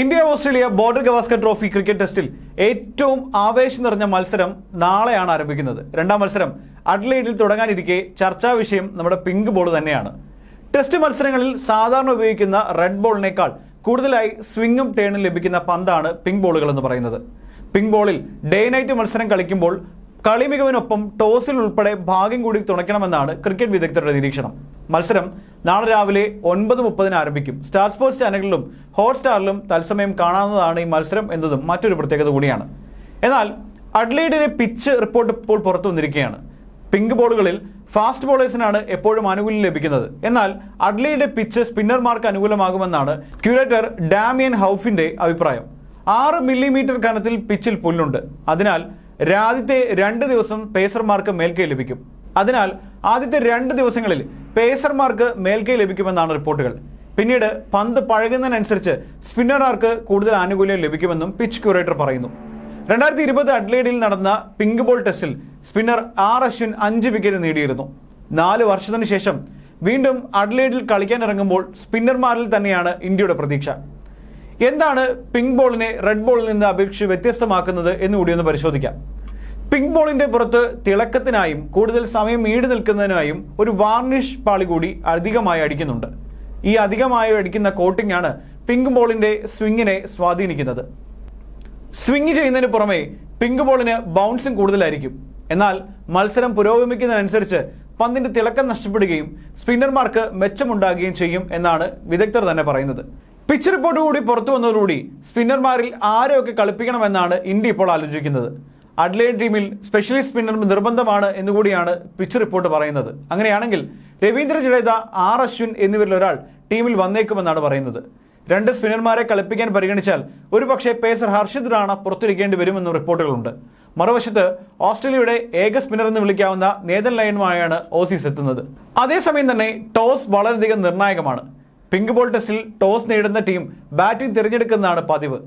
India Australia border Gavaskar trophy cricket ടെസ്റ്റിൽ ഏറ്റവും ആവേശം നിറഞ്ഞ മത്സരം നാളെയാണ് ആരംഭിക്കുന്നത്. രണ്ടാം മത്സരം അഡ്ലൈഡിൽ തുടങ്ങാനിരിക്കെ ചർച്ചാ വിഷയം നമ്മുടെ പിങ്ക് ബോൾ തന്നെയാണ്. ടെസ്റ്റ് മത്സരങ്ങളിൽ സാധാരണ ഉപയോഗിക്കുന്ന റെഡ് ബോളിനേക്കാൾ കൂടുതലായി സ്വിങ്ങും ടേണും ലഭിക്കുന്ന പന്താണ് പിങ്ക് ബോളുകൾ എന്ന് പറയുന്നത്. പിങ്ക് ബോളിൽ ഡേ നൈറ്റ് മത്സരം കളിക്കുമ്പോൾ കളി മികവിനൊപ്പം ടോസിൽ ഉൾപ്പെടെ ഭാഗ്യം കൂടി തുണയ്ക്കണമെന്നാണ് ക്രിക്കറ്റ് വിദഗ്ധരുടെ നിരീക്ഷണം. മത്സരം നാളെ രാവിലെ ഒൻപത് മുപ്പതിന് ആരംഭിക്കും. സ്റ്റാർ സ്പോർട്സ് ചാനലുകളിലും ഹോട്ട്സ്റ്റാറിലും തത്സമയം കാണാവുന്നതാണ് ഈ മത്സരം എന്നതും മറ്റൊരു പ്രത്യേകത കൂടിയാണ്. എന്നാൽ അഡ്ലൈഡിലെ പിച്ച് റിപ്പോർട്ട് ഇപ്പോൾ പുറത്തു വന്നിരിക്കുകയാണ്. പിങ്ക് ബോളുകളിൽ ഫാസ്റ്റ് ബോളേഴ്സിനാണ് എപ്പോഴും ആനുകൂല്യം ലഭിക്കുന്നത്. എന്നാൽ അഡ്ലൈഡിലെ പിച്ച് സ്പിന്നർമാർക്ക് അനുകൂലമാകുമെന്നാണ് ക്യൂറേറ്റർ ഡാമിയൻ ഹൗഫിന്റെ അഭിപ്രായം. ആറ് മില്ലിമീറ്റർ കനത്തിൽ പിച്ചിൽ പുല്ലുണ്ട്. അതിനാൽ രാജ്യത്തെ രണ്ട് ദിവസം പേസർമാർക്ക് മേൽക്കൈ ലഭിക്കും. അതിനാൽ ആദ്യത്തെ രണ്ട് ദിവസങ്ങളിൽ പേസർമാർക്ക് മേൽക്കൈ ലഭിക്കുമെന്നാണ് റിപ്പോർട്ടുകൾ. പിന്നീട് പന്ത് പഴകുന്നതിനനുസരിച്ച് സ്പിന്നർമാർക്ക് കൂടുതൽ ആനുകൂല്യം ലഭിക്കുമെന്നും പിച്ച് ക്യൂറേറ്റർ പറയുന്നു. രണ്ടായിരത്തി ഇരുപത് അഡ്ലേഡിൽ നടന്ന പിങ്ക് ബോൾ ടെസ്റ്റിൽ സ്പിന്നർ ആർ അശ്വിൻ അഞ്ച് വിക്കറ്റ് നേടിയിരുന്നു. നാല് വർഷത്തിനു ശേഷം വീണ്ടും അഡ്ലേഡിൽ കളിക്കാനിറങ്ങുമ്പോൾ സ്പിന്നർമാരിൽ തന്നെയാണ് ഇന്ത്യയുടെ പ്രതീക്ഷ. എന്താണ് പിങ്ക് ബോളിനെ റെഡ് ബോളിൽ നിന്ന് അപേക്ഷിച്ച് വ്യത്യസ്തമാക്കുന്നത് എന്ന് കൂടി ഒന്ന് പരിശോധിക്കാം. പിങ്ക് ബോളിന്റെ പുറത്ത് തിളക്കത്തിനായും കൂടുതൽ സമയം ഈട് നിൽക്കുന്നതിനായും ഒരു വാർണിഷ് പാളി കൂടി അധികമായി അടിക്കുന്നുണ്ട്. ഈ അധികമായി അടിക്കുന്ന കോട്ടിംഗ് ആണ് പിങ്ക് ബോളിന്റെ സ്വിങ്ങിനെ സ്വാധീനിക്കുന്നത്. സ്വിങ് ചെയ്യുന്നതിന് പുറമെ പിങ്ക് ബോളിന് ബൗൺസും കൂടുതലായിരിക്കും. എന്നാൽ മത്സരം പുരോഗമിക്കുന്നതിനനുസരിച്ച് പന്തിന്റെ തിളക്കം നഷ്ടപ്പെടുകയും സ്പിന്നർമാർക്ക് മെച്ചമുണ്ടാകുകയും ചെയ്യും എന്നാണ് വിദഗ്ധർ തന്നെ പറയുന്നത്. പിച്ച് റിപ്പോർട്ട് കൂടി പുറത്തു വന്നതോടുകൂടി സ്പിന്നർമാരിൽ ആരെയൊക്കെ കളിപ്പിക്കണമെന്നാണ് ഇന്ത്യ ഇപ്പോൾ ആലോചിക്കുന്നത്. അഡ്ലൈഡ് ടീമിൽ സ്പെഷ്യലിസ്റ്റ് സ്പിന്നർ നിർബന്ധമാണ് എന്നുകൂടിയാണ് പിച്ച് റിപ്പോർട്ട് പറയുന്നത്. അങ്ങനെയാണെങ്കിൽ രവീന്ദ്ര ജഡേജ ആർ അശ്വിൻ എന്നിവരിൽ ഒരാൾ ടീമിൽ വന്നേക്കുമെന്നാണ് പറയുന്നത്. രണ്ട് സ്പിന്നർമാരെ കളിപ്പിക്കാൻ പരിഗണിച്ചാൽ ഒരുപക്ഷെ പേസർ ഹർഷിദ് റാണ പുറത്തിരിക്കേണ്ടി വരുമെന്നും റിപ്പോർട്ടുകളുണ്ട്. മറുവശത്ത് ഓസ്ട്രേലിയയുടെ ഏക സ്പിന്നർ എന്ന് വിളിക്കാവുന്ന നേതൻ ലയനുമായാണ് ഓസീസ് എത്തുന്നത്. അതേസമയം തന്നെ ടോസ് വളരെയധികം നിർണായകമാണ്. പിങ്ക് ബോൾ ടെസ്റ്റിൽ ടോസ് നേടുന്ന ടീം ബാറ്റിംഗ് തിരഞ്ഞെടുക്കുന്നതാണ് പതിവ്.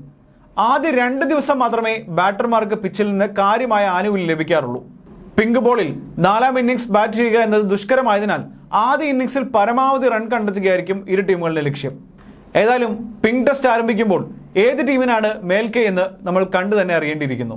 ആദ്യ രണ്ട് ദിവസം മാത്രമേ ബാറ്റർമാർക്ക് പിച്ചിൽ നിന്ന് കാര്യമായ ആനുകൂല്യം ലഭിക്കാറുള്ളൂ. പിങ്ക് ബോളിൽ നാലാം ഇന്നിംഗ്സ് ബാറ്റ് ചെയ്യുക എന്നത് ദുഷ്കരമായതിനാൽ ആദ്യ ഇന്നിംഗ്സിൽ പരമാവധി റൺ കണ്ടെത്തുകയായിരിക്കും ഇരു ടീമുകളുടെ ലക്ഷ്യം. ഏതായാലും പിങ്ക് ടെസ്റ്റ് ആരംഭിക്കുമ്പോൾ ഏത് ടീമിനാണ് മേൽക്കൈ എന്ന് നമ്മൾ കണ്ടു തന്നെ അറിയേണ്ടിയിരിക്കുന്നു.